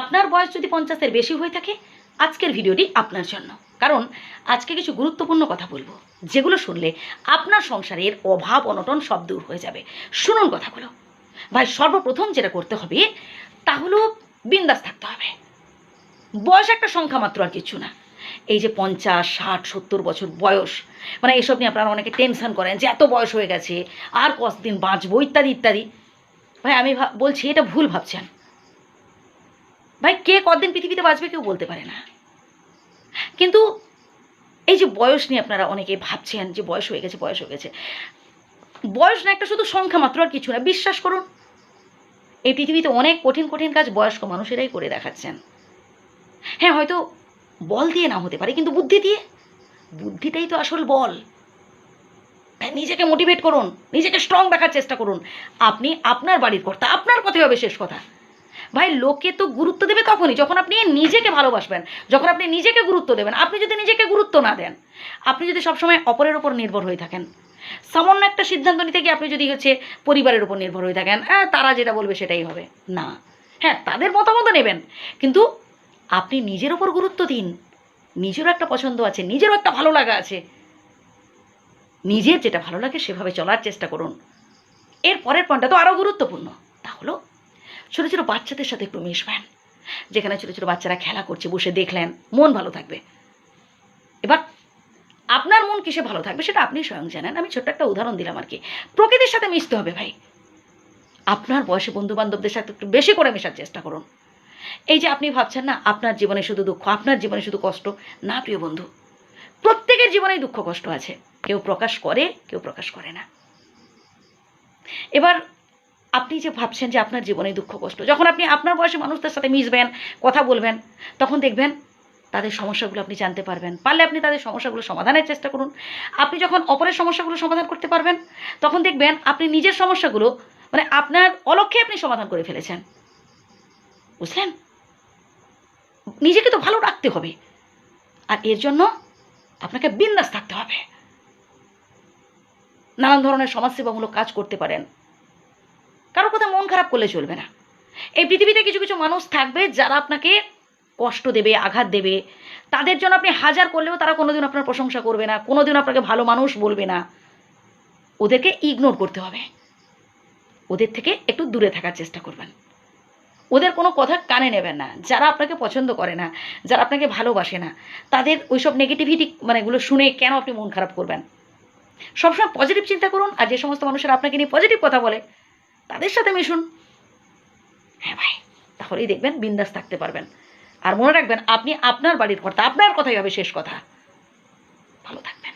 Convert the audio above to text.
আপনার বয়স যদি পঞ্চাশের বেশি হয়ে থাকে, আজকের ভিডিওটি আপনার জন্য। কারণ আজকে কিছু গুরুত্বপূর্ণ কথা বলব, যেগুলো শুনলে আপনার সংসারের অভাব, অনটন সব দূর হয়ে যাবে। শুনুন কথাগুলো। ভাই, সর্বপ্রথম যেটা করতে হবে, তা হলো বিন্দাস থাকতে হবে। বয়স একটা সংখ্যা মাত্র আর কিছু না। এই যে পঞ্চাশ, ষাট, সত্তর বছর বয়স মানে এসব নিয়ে আপনারা অনেকে টেনশন করেন যে এত বয়স হয়ে গেছে, আর কতদিন বাঁচবো, ইত্যাদি ইত্যাদি। ভাই, আমি বলছি এটা ভুল ভাবছেন। ভাই, কে কদিন পৃথিবীতে বাঁচবে কেউ বলতে পারে না। কিন্তু এই যে বয়স নিয়ে আপনারা অনেকে ভাবছেন যে বয়স হয়ে গেছে, বয়স হয়ে গেছে। বয়স না একটা শুধু সংখ্যা মাত্র আর কিছু না, বিশ্বাস করুন, এই পৃথিবীতে অনেক কঠিন কঠিন কাজ বয়স্ক মানুষেরাই করে দেখাচ্ছেন। হ্যাঁ হয়তো বল দিয়ে না হতে পারে, কিন্তু বুদ্ধি দিয়ে। বুদ্ধিটাই তো আসল বল। নিজেকে মোটিভেট করুন, নিজেকে স্ট্রং রাখার চেষ্টা করুন। আপনি আপনার বাড়ির কর্তা, আপনার কথাই হবে শেষ কথা। ভাই, লোকে তো গুরুত্ব দেবে তখনই যখন আপনি নিজেকে ভালোবাসবেন, যখন আপনি নিজেকে গুরুত্ব দেবেন, আপনি যদি নিজেকে গুরুত্ব না দেন, আপনি যদি সবসময় অপরের ওপর নির্ভর হয়ে থাকেন, সামান্য একটা সিদ্ধান্ত নিতে গিয়ে আপনি যদি হচ্ছে পরিবারের উপর নির্ভর হয়ে থাকেন হ্যাঁ তারা যেটা বলবে সেটাই হবে। না। হ্যাঁ তাদের মতামত নেবেন, কিন্তু আপনি নিজের ওপর গুরুত্ব দিন। নিজেরও একটা পছন্দ আছে, নিজেরও একটা ভালো লাগা আছে। নিজের যেটা ভালো লাগে সেভাবে চলার চেষ্টা করুন। এর পরের পয়েন্টটা তো আরও গুরুত্বপূর্ণ। ছোটো ছোটো বাচ্চাদের সাথে একটু মিশবেন। যেখানে ছোটো ছোটো বাচ্চারা খেলা করছে, বসে দেখলেন, মন ভালো থাকবে। এবার আপনার মন কিসে ভালো থাকবে সেটা আপনি স্বয়ং জানেন। আমি ছোট্ট একটা উদাহরণ দিলাম আর কি। প্রকৃতির সাথে মিশতে হবে ভাই। আপনার বয়সে বন্ধু বান্ধবদের সাথে একটু বেশি করে মেশার চেষ্টা করুন। এই যে আপনি ভাবছেন না, আপনার জীবনে শুধু দুঃখ, আপনার জীবনে শুধু কষ্ট। না, প্রিয় বন্ধু, প্রত্যেকের জীবনেই দুঃখ কষ্ট আছে। কেউ প্রকাশ করে, কেউ প্রকাশ করে না। এবার আপনি যে ভাবছেন যে আপনার জীবনে দুঃখ, কষ্ট, যখন আপনি আপনার বয়সে মানুষদের সাথে মিশবেন, কথা বলবেন, তখন দেখবেন তাদের সমস্যাগুলো আপনি জানতে পারবেন। পারলে আপনি তাদের সমস্যাগুলো সমাধানের চেষ্টা করুন। আপনি যখন অপরের সমস্যাগুলো সমাধান করতে পারবেন, তখন দেখবেন আপনি নিজের সমস্যাগুলো মানে আপনার অলক্ষ্যে আপনি সমাধান করে ফেলেছেন। বুঝলেন? নিজেকে তো ভালো রাখতে হবে। আর এর জন্য আপনাকে বিন্দাস থাকতে হবে। নানান ধরনের সমাজসেবামূলক কাজ করতে পারেন। কারও কথা মন খারাপ করলে চলবে না। এই পৃথিবীতে কিছু কিছু মানুষ থাকবে যারা আপনাকে কষ্ট দেবে, আঘাত দেবে। তাদের জন্য আপনি হাজার করলেও তারা কোনোদিন আপনার প্রশংসা করবে না, কোনোদিন আপনাকে ভালো মানুষ বলবে না। ওদেরকে ইগনোর করতে হবে। ওদের থেকে একটু দূরে থাকার চেষ্টা করবেন। ওদের কোনো কথা কানে নেবেন না, যারা আপনাকে পছন্দ করে না, যারা আপনাকে ভালোবাসে না, তাদের ওইসব নেগেটিভিটি মানে এগুলো শুনে কেন আপনি মন খারাপ করবেন? সবসময় পজিটিভ চিন্তা করুন, আর যে সমস্ত মানুষেরা আপনাকে নিয়ে পজিটিভ কথা বলে তাদের সাথে মিশুন। হ্যাঁ ভাই, তাহলেই দেখবেন বিন্দাস থাকতে পারবেন। আর মনে রাখবেন, আপনি আপনার বাড়ির কর্তা, আপনার কথাই হবে শেষ কথা। ভালো থাকবেন।